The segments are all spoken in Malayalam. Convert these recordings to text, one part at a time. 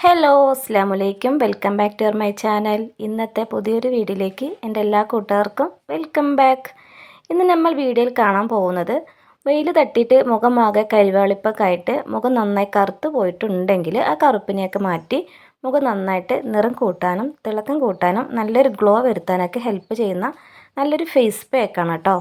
ഹലോ അസ്സാം വലൈക്കും welcome back to my channel ഇന്നത്തെ പുതിയൊരു വീഡിയോയിലേക്ക് എന്റെ എല്ലാ കൂട്ടുകാർക്കും വെൽക്കം ബാക്ക് ഇന്ന് നമ്മൾ വീഡിയോയിൽ കാണാൻ പോകുന്നത് വെയിൽ തട്ടിയിട്ട് മുഖമാകെ കരിവാളിപ്പൊക്കെ ആയിട്ട് മുഖം നന്നായി കറുത്ത് പോയിട്ടുണ്ടെങ്കിൽ ആ കറുപ്പിനെയൊക്കെ മാറ്റി മുഖം നന്നായിട്ട് നിറം കൂട്ടാനും തിളക്കം കൂട്ടാനും നല്ലൊരു ഗ്ലോ വരുത്താനൊക്കെ ഹെൽപ്പ് ചെയ്യുന്ന നല്ലൊരു ഫേസ് പാക്കാണ് കേട്ടോ.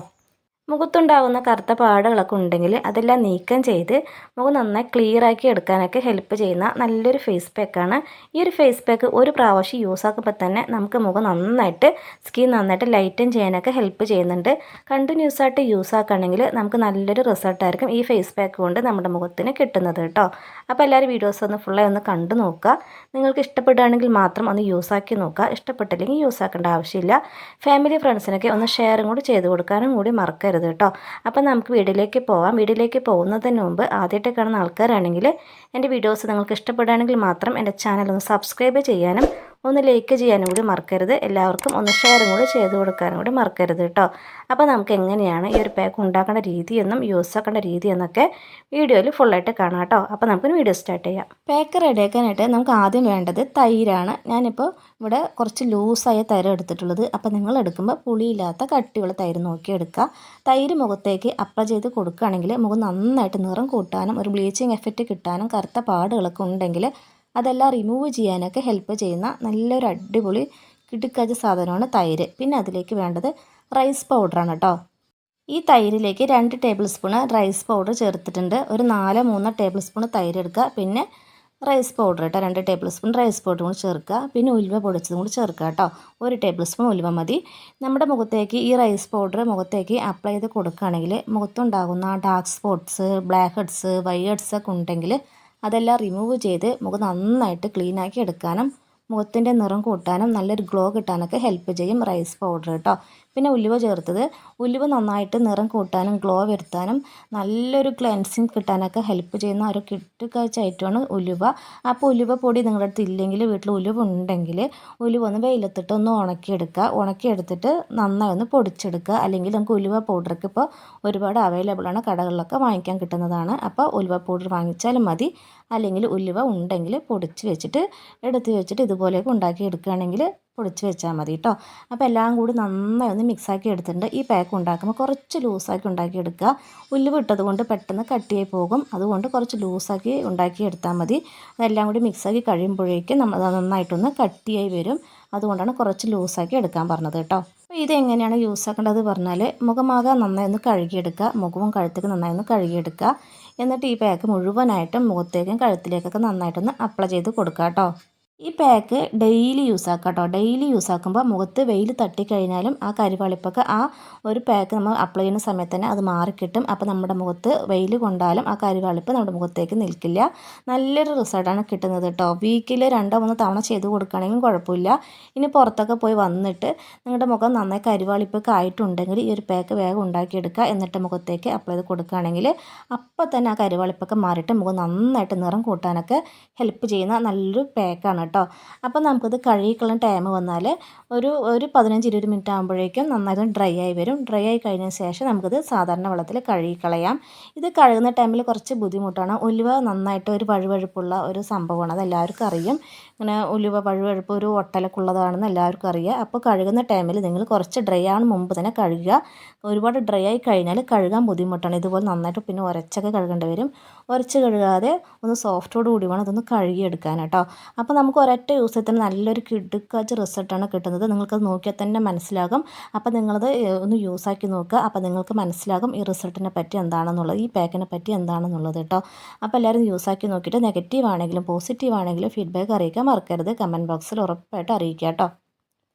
മുഖത്തുണ്ടാകുന്ന കറുത്ത പാടുകളൊക്കെ ഉണ്ടെങ്കിൽ അതെല്ലാം നീക്കം ചെയ്ത് മുഖം നന്നായി ക്ലിയർ ആക്കി എടുക്കാനൊക്കെ ഹെൽപ്പ് ചെയ്യുന്ന നല്ലൊരു ഫേസ് പാക്കാണ് ഈ ഒരു ഫേസ് പാക്ക് ഒരു പ്രാവശ്യം യൂസ് ആക്കുമ്പോൾ തന്നെ നമുക്ക് മുഖം നന്നായിട്ട് സ്കിൻ നന്നായിട്ട് ലൈറ്റൻ ചെയ്യാനൊക്കെ ഹെൽപ്പ് ചെയ്യുന്നുണ്ട്. കണ്ടിന്യൂസ് ആയിട്ട് യൂസ് ആക്കുകയാണെങ്കിൽ നമുക്ക് നല്ലൊരു റിസൾട്ടായിരിക്കും ഈ ഫേസ് പാക്ക് കൊണ്ട് നമ്മുടെ മുഖത്തിന് കിട്ടുന്നത് കേട്ടോ. അപ്പോൾ എല്ലാവരും വീഡിയോസ് ഒന്ന് ഫുള്ളായി ഒന്ന് കണ്ടു നോക്കുക. നിങ്ങൾക്ക് ഇഷ്ടപ്പെടുകയാണെങ്കിൽ മാത്രം ഒന്ന് യൂസ് ആക്കി നോക്കുക. ഇഷ്ടപ്പെട്ടില്ലെങ്കിൽ യൂസ് ആക്കേണ്ട ആവശ്യമില്ല. ഫാമിലി ഫ്രണ്ട്സിനൊക്കെ ഒന്ന് ഷെയറും കൂടി ചെയ്ത് കൊടുക്കാനും കൂടി മറക്കരുത്. ചെയ്യരുത് കേട്ടോ. അപ്പോൾ നമുക്ക് വീഡിയോയിലേക്ക് പോവാം. വീഡിയോയിലേക്ക് പോകുന്നതിന് മുമ്പ് ആദ്യമായിട്ട് കാണുന്ന ആൾക്കാരാണെങ്കിൽ എന്റെ വീഡിയോസ് നിങ്ങൾക്ക് ഇഷ്ടപ്പെടുകയാണെങ്കിൽ മാത്രം എന്റെ ചാനൽ ഒന്ന് സബ്സ്ക്രൈബ് ചെയ്യാനും ഒന്ന് ലൈക്ക് ചെയ്യാനും കൂടി മറക്കരുത്. എല്ലാവർക്കും ഒന്ന് ഷെയറും കൂടി ചെയ്ത് കൊടുക്കാനും കൂടി മറക്കരുത് കേട്ടോ അപ്പോൾ നമുക്ക് എങ്ങനെയാണ് ഈ ഒരു പാക്ക് ഉണ്ടാക്കേണ്ട രീതിയെന്നും യൂസ് ആക്കേണ്ട രീതിയെന്നൊക്കെ വീഡിയോയിൽ ഫുള്ളായിട്ട് കാണാം കേട്ടോ അപ്പോൾ നമുക്ക് വീഡിയോ സ്റ്റാർട്ട് ചെയ്യാം. പാക്ക് റെഡിയാക്കാനായിട്ട് നമുക്ക് ആദ്യം വേണ്ടത് തൈരാണ്. ഞാനിപ്പോൾ ഇവിടെ കുറച്ച് ലൂസായ തൈര് എടുത്തിട്ടുള്ളത്. അപ്പോൾ നിങ്ങൾ എടുക്കുമ്പോൾ പുളിയില്ലാത്ത കട്ടിയുള്ള തൈര് നോക്കി എടുക്കുക. തൈര് മുഖത്തേക്ക് അപ്ലൈ ചെയ്ത് കൊടുക്കുകയാണെങ്കിൽ മുഖം നന്നായിട്ട് നിറം കൂട്ടാനും ഒരു ബ്ലീച്ചിങ് എഫക്റ്റ് കിട്ടാനും കറുത്ത പാടുകളൊക്കെ ഉണ്ടെങ്കിൽ അതെല്ലാം റിമൂവ് ചെയ്യാനൊക്കെ ഹെൽപ്പ് ചെയ്യുന്ന നല്ലൊരു അടിപൊളി കിടുക്കാച്ച സാധനമാണ് തൈര്. പിന്നെ അതിലേക്ക് വേണ്ടത് റൈസ് പൗഡറാണ് കേട്ടോ ഈ തൈരിലേക്ക് രണ്ട് ടേബിൾ സ്പൂണ് റൈസ് പൗഡർ ചേർത്തിട്ടുണ്ട്. ഒരു നാല് മൂന്ന് ടേബിൾ സ്പൂൺ തൈര് എടുക്കുക. പിന്നെ റൈസ് പൗഡർ കേട്ടോ രണ്ട് ടേബിൾ സ്പൂൺ റൈസ് പൗഡർ കൂടി ചേർക്കുക. പിന്നെ ഉലുവ പൊടിച്ചതും കൂടി ചേർക്കുക കേട്ടോ ഒരു ടേബിൾ സ്പൂൺ ഉലുവ മതി. നമ്മുടെ മുഖത്തേക്ക് ഈ റൈസ് പൗഡർ മുഖത്തേക്ക് അപ്ലൈ ചെയ്ത് കൊടുക്കുകയാണെങ്കിൽ മുഖത്തുണ്ടാകുന്ന dark spots black heads white heads ഒക്കെ ഉണ്ടെങ്കിൽ അതെല്ലാം റിമൂവ് ചെയ്ത് മുഖം നന്നായിട്ട് ക്ലീനാക്കി എടുക്കാനും മുഖത്തിന്റെ നിറം കൂട്ടാനും നല്ലൊരു ഗ്ലോ കിട്ടാനൊക്കെ ഹെൽപ്പ് ചെയ്യും റൈസ് പൗഡർ കേട്ടോ പിന്നെ ഉലുവ ചേർത്തത്. ഉലുവ നന്നായിട്ട് നിറം കൂട്ടാനും ഗ്ലോ വരുത്താനും നല്ലൊരു ക്ലെൻസിങ് കിട്ടാനൊക്കെ ഹെൽപ്പ് ചെയ്യുന്ന ഒരു കിട്ടുകാഴ്ച ഐറ്റമാണ് ഉലുവ. അപ്പോൾ ഉലുവ പൊടി നിങ്ങളുടെ അടുത്ത് ഇല്ലെങ്കിൽ വീട്ടിൽ ഉലുവ ഉണ്ടെങ്കിൽ ഉലുവ ഒന്ന് വെയിലത്തിട്ട് ഒന്ന് ഉണക്കിയെടുക്കുക. ഉണക്കിയെടുത്തിട്ട് നന്നായി ഒന്ന് പൊടിച്ചെടുക്കുക. അല്ലെങ്കിൽ നമുക്ക് ഉലുവ പൗഡർക്ക് ഇപ്പോൾ ഒരുപാട് അവൈലബിൾ ആണ്. കടകളിലൊക്കെ വാങ്ങിക്കാൻ കിട്ടുന്നതാണ്. അപ്പോൾ ഉലുവ പൗഡർ വാങ്ങിച്ചാലും മതി. അല്ലെങ്കിൽ ഉലുവ ഉണ്ടെങ്കിൽ പൊടിച്ച് വെച്ചിട്ട് എടുത്ത് വെച്ചിട്ട് ഇതുപോലെയൊക്കെ ഉണ്ടാക്കി എടുക്കുകയാണെങ്കിൽ പൊടിച്ച് വെച്ചാൽ മതി കേട്ടോ അപ്പോൾ എല്ലാം കൂടി നന്നായി ഒന്ന് മിക്സാക്കി എടുത്തിട്ടുണ്ട്. ഈ പാക്ക് ഉണ്ടാക്കുമ്പോൾ കുറച്ച് ലൂസാക്കി ഉണ്ടാക്കിയെടുക്കുക ഉല്ലു ഇട്ടത് കൊണ്ട് പെട്ടെന്ന് കട്ടിയായി പോകും. അതുകൊണ്ട് കുറച്ച് ലൂസാക്കി ഉണ്ടാക്കി എടുത്താൽ മതി. അതെല്ലാം കൂടി മിക്സാക്കി കഴിയുമ്പോഴേക്കും നമ്മൾ നന്നായിട്ടൊന്ന് കട്ടിയായി വരും. അതുകൊണ്ടാണ് കുറച്ച് ലൂസാക്കി എടുക്കാൻ പറഞ്ഞത് കേട്ടോ അപ്പോൾ ഇതെങ്ങനെയാണ് യൂസ് ആക്കേണ്ടത് പറഞ്ഞാൽ മുഖമാകെ നന്നായി ഒന്ന് കഴുകിയെടുക്കുക. മുഖവും കഴുത്തേക്ക് നന്നായി ഒന്ന് കഴുകിയെടുക്കുക. എന്നിട്ട് ഈ പാക്ക് മുഴുവനായിട്ടും മുഖത്തേക്കും കഴുത്തിലേക്കൊക്കെ നന്നായിട്ടൊന്ന് അപ്ലൈ ചെയ്ത് കൊടുക്കുക കേട്ടോ ഈ പാക്ക് ഡെയിലി യൂസ് ആക്കുക കേട്ടോ ഡെയിലി യൂസ് ആക്കുമ്പോൾ മുഖത്ത് വെയിൽ തട്ടിക്കഴിഞ്ഞാലും ആ കരിവാളിപ്പൊക്കെ ആ ഒരു പാക്ക് നമ്മൾ അപ്ലൈ ചെയ്യുന്ന സമയത്ത് തന്നെ അത് മാറിക്കിട്ടും അപ്പോൾ നമ്മുടെ മുഖത്ത് വെയിൽ കൊണ്ടാലും ആ കരിവാളിപ്പ് നമ്മുടെ മുഖത്തേക്ക് നിൽക്കില്ല. നല്ലൊരു റിസൾട്ടാണ് കിട്ടുന്നത് കേട്ടോ വീക്കിൽ രണ്ടോ മൂന്നോ തവണ ചെയ്ത് കൊടുക്കുകയാണെങ്കിലും കുഴപ്പമില്ല. ഇനി പുറത്തൊക്കെ പോയി വന്നിട്ട് നിങ്ങളുടെ മുഖം നന്നായി കരിവാളിപ്പൊക്കെ ആയിട്ടുണ്ടെങ്കിൽ ഈ ഒരു പാക്ക് വേഗം ഉണ്ടാക്കിയെടുക്കുക എന്നിട്ട് മുഖത്തേക്ക് അപ്ലൈ ചെയ്ത് കൊടുക്കുകയാണെങ്കിൽ അപ്പോൾ തന്നെ ആ കരിവാളിപ്പൊക്കെ മാറിയിട്ട് മുഖം നന്നായിട്ട് നിറം കൂട്ടാനൊക്കെ ഹെൽപ്പ് ചെയ്യുന്ന നല്ലൊരു പാക്കാണ് കേട്ടോ. അപ്പോൾ നമുക്കത് കഴുകിക്കളയുന്ന ടൈം വന്നാൽ ഒരു ഒരു പതിനഞ്ച് ഇരുപത് മിനിറ്റ് ആകുമ്പോഴേക്കും നന്നായിട്ട് ഡ്രൈ ആയി വരും. ഡ്രൈ ആയി കഴിഞ്ഞ ശേഷം നമുക്കത് സാധാരണ വെള്ളത്തിൽ കഴുകിക്കളയാം. ഇത് കഴുകുന്ന ടൈമിൽ കുറച്ച് ബുദ്ധിമുട്ടാണ്. ഉലുവ നന്നായിട്ട് ഒരു വഴുവഴുപ്പുള്ള ഒരു സംഭവമാണ്. അത് എല്ലാവർക്കും അറിയും. ഇങ്ങനെ ഉലുവ വഴുവഴുപ്പ് ഒരു ഒട്ടലക്കുള്ളതാണെന്ന് എല്ലാവർക്കും അറിയാം. അപ്പോൾ കഴുകുന്ന ടൈമിൽ നിങ്ങൾ കുറച്ച് ഡ്രൈ ആണ് മുമ്പ് തന്നെ കഴുകുക. ഒരുപാട് ഡ്രൈ ആയി കഴിഞ്ഞാൽ കഴുകാൻ ബുദ്ധിമുട്ടാണ്. ഇതുപോലെ നന്നായിട്ട് പിന്നെ ഉരച്ചൊക്കെ കഴുകേണ്ടി വരും. ഉരച്ച് കഴുകാതെ ഒന്ന് സോഫ്റ്റോട് കൂടി വേണം അതൊന്ന് കഴുകിയെടുക്കാൻ കേട്ടോ. അപ്പോൾ നമുക്ക് ഒരൊറ്റ തന്നെ നല്ലൊരു കിടുക്കാച്ച റിസൾട്ടാണ് കിട്ടുന്നത്. നിങ്ങൾക്കത് നോക്കിയാൽ തന്നെ മനസ്സിലാകും. അപ്പോൾ നിങ്ങളത് ഒന്ന് യൂസാക്കി നോക്കുക. അപ്പോൾ നിങ്ങൾക്ക് മനസ്സിലാകും ഈ റിസൾട്ടിനെ പറ്റി എന്താണെന്നുള്ളത് ഈ പാക്കിനെ പറ്റി എന്താണെന്നുള്ളത് കേട്ടോ. അപ്പോൾ എല്ലാവരും യൂസാക്കി നോക്കിയിട്ട് നെഗറ്റീവ് ആണെങ്കിലും പോസിറ്റീവ് ആണെങ്കിലും ഫീഡ്ബാക്ക് അറിയിക്കാൻ മറക്കരുത്. കമന്റ് ബോക്സിൽ ഉറപ്പായിട്ട് അറിയിക്കുക കേട്ടോ.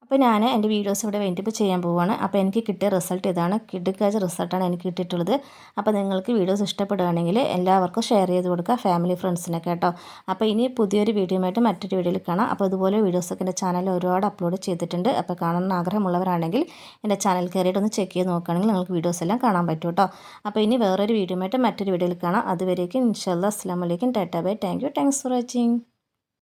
അപ്പോൾ ഞാൻ എന്റെ വീഡിയോസ് ഇവിടെ വേണ്ടിപ്പ് ചെയ്യാൻ പോവുകയാണ് അപ്പോൾ എനിക്ക് കിട്ടിയ റിസൾട്ട് ഇതാണ്. കിടുക്കാജ് റിസൾട്ടാണ് എനിക്ക് കിട്ടിയിട്ടുള്ളത്. അപ്പോൾ നിങ്ങൾക്ക് വീഡിയോസ് ഇഷ്ടപ്പെടുകയാണെങ്കിൽ എല്ലാവർക്കും ഷെയർ ചെയ്ത് കൊടുക്കുക ഫാമിലി ഫ്രണ്ട്സിനൊക്കെ കേട്ടോ. അപ്പോൾ ഇനി പുതിയൊരു വീഡിയോയുമായിട്ട് മറ്റൊരു വീഡിയോയിൽ കാണാം. അപ്പോൾ ഇതുപോലെ വീഡിയോസൊക്കെ എന്റെ ചാനലിൽ ഒരുപാട് അപ്ലോഡ് ചെയ്തിട്ടുണ്ട്. അപ്പോൾ കാണാൻ ആഗ്രഹമുള്ളവരാണെങ്കിൽ എന്റെ ചാനൽ കയറിയിട്ട് ഒന്ന് ചെക്ക് ചെയ്ത് നോക്കുകയാണെങ്കിൽ നിങ്ങൾക്ക് വീഡിയോസ് എല്ലാം കാണാൻ പറ്റും കേട്ടോ. അപ്പോൾ ഇനി വേറൊരു വീഡിയോയുമായിട്ട് മറ്റൊരു വീഡിയോയിൽ കാണാം. അതുവരേക്കും ഇൻഷാല്ലാ അസ്സാം വലൈക്കും tata bye. Thank you. Thanks for watching.